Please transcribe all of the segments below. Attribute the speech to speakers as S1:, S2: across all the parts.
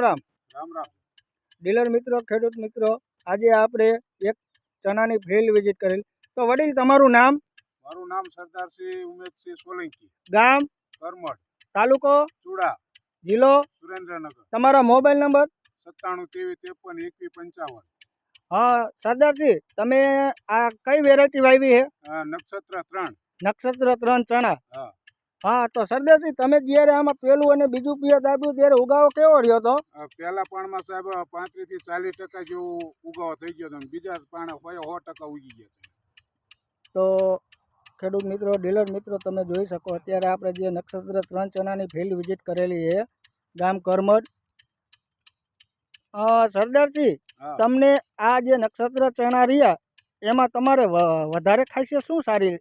S1: Ram
S2: Ram. Ram
S1: dealer મિત્રો ખેડૂત મિત્રો આજે આપણે એક ચણાની ફિલ્ડ વિઝિટ કરેલ. તો વડીલ તમારું નામ?
S2: મારું નામ સરદારસિંહ ઉમેશસિંહ સોલંકી.
S1: ગામ?
S2: કરમડ.
S1: તાલુકો?
S2: ચુડા.
S1: જિલ્લો?
S2: સુરેન્દ્રનગર.
S1: તમારા મોબાઈલ નંબર?
S2: સત્તાણું ત્રેવીસ ત્રેપન એકવીસ પંચાવન.
S1: હા સરદારસિંહ તમે આ કઈ વેરાયટી વાવી છે?
S2: નક્ષત્ર ત્રણ.
S1: નક્ષત્ર ત્રણ ચણા.
S2: હા.
S1: હા તો સરદારજી તમે જ્યારે આમાં પેલું અને બીજું પિયત આપ્યું ત્યારે ઉગાવો કેવો રહ્યો હતો
S2: પહેલા પાણમાં સાહેબ પાંત્રીસથી ચાલીસ ટકા જેવું ઉગાવો થઈ ગયો હતો બીજા પાણે હોય સો ટકા ઉગી ગયા
S1: તો ખેડૂત મિત્રો ડીલર મિત્રો તમે જોઈ શકો અત્યારે આપણે જે નક્ષત્ર ત્રણ ચણાની ફિલ્ડ વિઝિટ કરેલી છે ગામ કરમડ. અ, સરદારજી તમને આ જે નક્ષત્ર ચણા રહ્યા એમાં તમારે વધારે ખાસિયત શું સારી?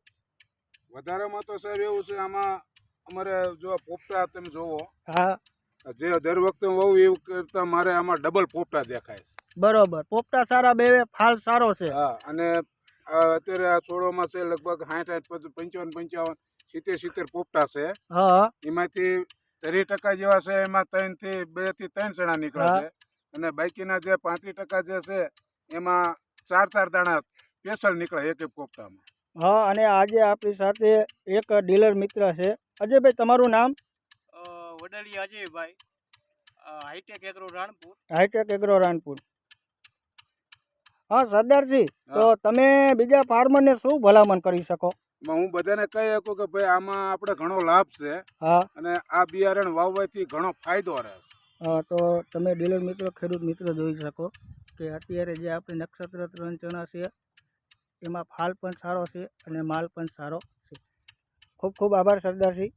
S2: વધારેમાં તો સાહેબ એવું છે આમાં અમારે જો પોપટા તમે જોવો
S1: હા.
S2: જે દર વખતે વહુ એવું કરતા મારે આમાં ડબલ પોપટા દેખાય છે.
S1: બરોબર. પોપટા સારા બે ફાલ સારો છે.
S2: હા અને અત્યારે આ છોડોમાં છે લગભગ સાઠ સાઠ પંચાવન પંચાવન સિત્તેર સિત્તેર પોપટા છે.
S1: હા.
S2: એમાંથી ત્રીસ ટકા જેવા છે એમાં ત્રણથી બેથી ત્રણ ચણા નીકળે છે. અને બાકીના જે પાંત્રીસ ટકા જે છે એમાં ચાર ચાર દાણા સ્પેશિયલ નીકળે એક એક પોપટામાં.
S1: હા અને આજે આપણી સાથે એક ડીલર મિત્ર છે. અજયભાઈ તમારું નામ?
S3: Vadaliya Ajaybhai. Hitech agro Ranpur.
S1: Hitech agro Ranpur. હા સરદારજી તો તમે બીજા ફાર્મરને શું ભલામણ કરી શકો?
S2: હું બધાને કહી શકું કે ભાઈ આમાં આપણે ઘણો લાભ છે
S1: હા.
S2: અને આ બિયારણ વાવવાથી ઘણો ફાયદો રહે
S1: હા તો તમે ડીલર મિત્રો ખેડૂત મિત્રો જોઈ શકો કે અત્યારે જે આપણે નક્ષત્ર ત્રણ ચણા છે એમાં ફાલ પણ સારો છે અને માલ પણ સારો. છે ખૂબ ખૂબ આભાર સરદારજી.